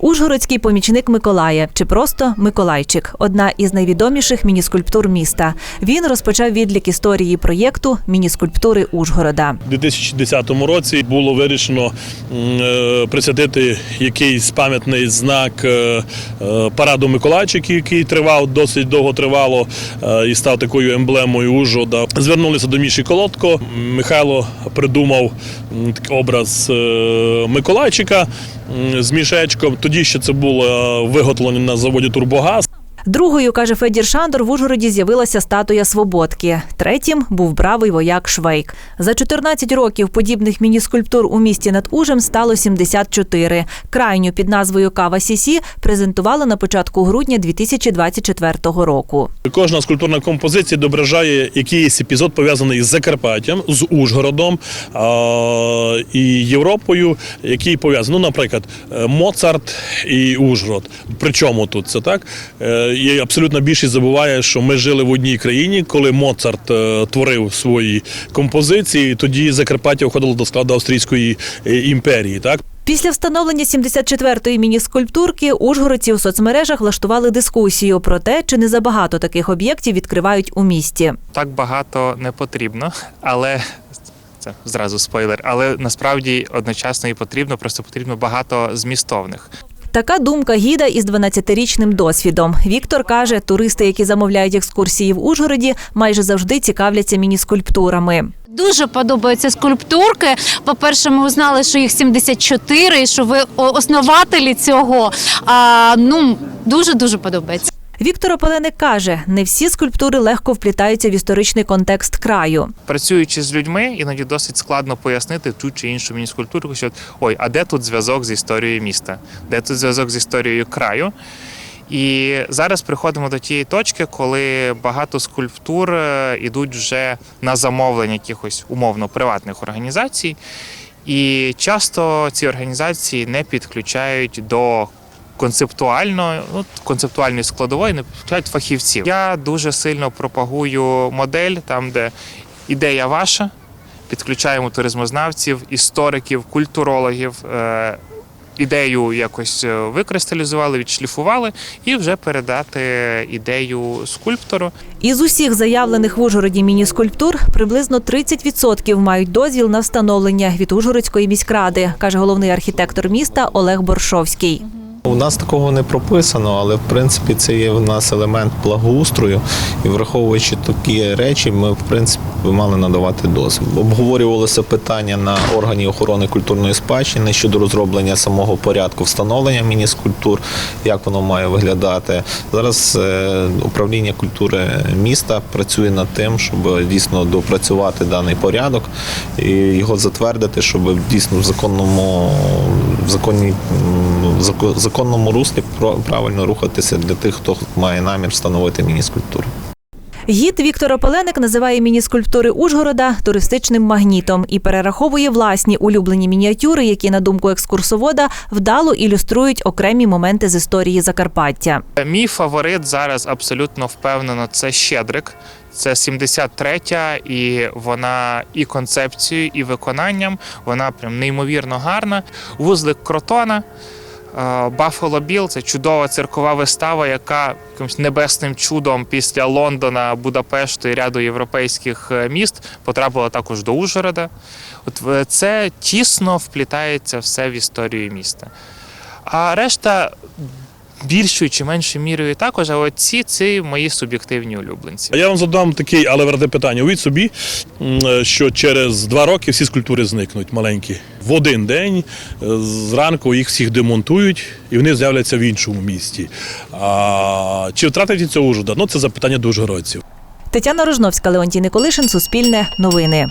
Ужгородський помічник Миколая чи просто Миколайчик одна із найвідоміших мініскульптур міста. Він розпочав відлік історії проєкту Мініскульптури Ужгорода. У 2010 році було вирішено е, присвятити якийсь пам'ятний знак е, е, параду Миколайчиків, який тривав досить довго тривало і став такою емблемою Ужгорода. Звернулися до Міші Колодко. Михайло придумав образ Миколайчика з мішечком. Тоді ще це було е, виготовлено на заводі Турбогаз. Другою, каже Федір Шандор, в Ужгороді з'явилася статуя Свободки. Третім був бравий вояк Швейк. За 14 років подібних мініскульптур у місті над Ужем стало 74. Крайню під назвою Кава Сісі презентували на початку грудня 2024 року. Кожна скульптурна композиція відображає якийсь епізод пов'язаний з Закарпаттям, з Ужгородом і Європою, який пов'язаний. Ну, наприклад, е, Моцарт і Ужгород. Причому тут це так? І абсолютно більшість забуває, що ми жили в одній країні, коли Моцарт е, творив свої композиції, тоді Закарпаття входило до складу Австрійської е, імперії. Так? Після встановлення 74-ї мініскульптурки ужгородці у соцмережах влаштували дискусію про те, чи не забагато таких об'єктів відкривають у місті. так багато не потрібно, але це зразу спойлер. Але насправді одночасно і потрібно, просто потрібно багато змістовних. Така думка гіда із 12-річним досвідом. Віктор каже, туристи, які замовляють екскурсії в Ужгороді, майже завжди цікавляться міні-скульптурами. Дуже подобаються скульптурки. По-перше, ми узнали, що їх 74, і що ви основателі цього. А, ну, дуже-дуже подобається. Віктор Опаленик каже, не всі скульптури легко вплітаються в історичний контекст краю. Працюючи з людьми, іноді досить складно пояснити ту чи іншу мініскультуру, що ой, а де тут зв'язок з історією міста? Де тут зв'язок з історією краю? І зараз приходимо до тієї точки, коли багато скульптур е, ідуть вже на замовлення якихось умовно приватних організацій, і часто ці організації не підключають до концептуальної, ну, концептуальної складової, не підключають фахівців. Я дуже сильно пропагую модель там, де ідея ваша. Підключаємо туризмознавців, істориків, культурологів. е, Ідею якось е, викристалізували, відшліфували і вже передати ідею скульптору. Із усіх заявлених в Ужгороді мініскульптур приблизно 30% мають дозвіл на встановлення від Ужгородської міськради, каже головний архітектор міста Олег Боршовський. У нас такого не прописано, але в принципі це є в нас елемент благоустрою, і враховуючи такі речі, ми в принципі мали надавати дозвіл. Обговорювалося питання на органі охорони культурної спадщини щодо розроблення самого порядку встановлення мініскультур, як воно має виглядати. Зараз е, управління культури міста працює над тим, щоб дійсно допрацювати даний порядок і його затвердити, щоб дійсно в законному в законній законному руслі про- правильно рухатися для тих, хто має намір встановити мініскультуру. Гід Віктор Опеленик називає мініскульптури Ужгорода туристичним магнітом і перераховує власні улюблені мініатюри, які, на думку екскурсовода, вдало ілюструють окремі моменти з історії Закарпаття. Мій фаворит зараз абсолютно впевнено це Щедрик. Це 73-я, і вона і концепцією, і виконанням вона прям неймовірно гарна. Вузлик Кротона. Баффало Біл це чудова циркова вистава, яка якимось небесним чудом після Лондона, Будапешту і ряду європейських е, міст потрапила також до Ужгорода. От це тісно вплітається все в історію міста. А решта більшою чи меншою мірою також, а от ці це мої суб'єктивні улюбленці. А я вам задам такий, але верте питання. Уявіть собі, що через два роки всі скульптури зникнуть маленькі. В один день е, зранку їх всіх демонтують і вони з'являться в іншому місті. А, чи втратить це Ужгорода? Ну це запитання до ужгородців. Тетяна Рожновська, Леонтій Николишин, Суспільне, Новини.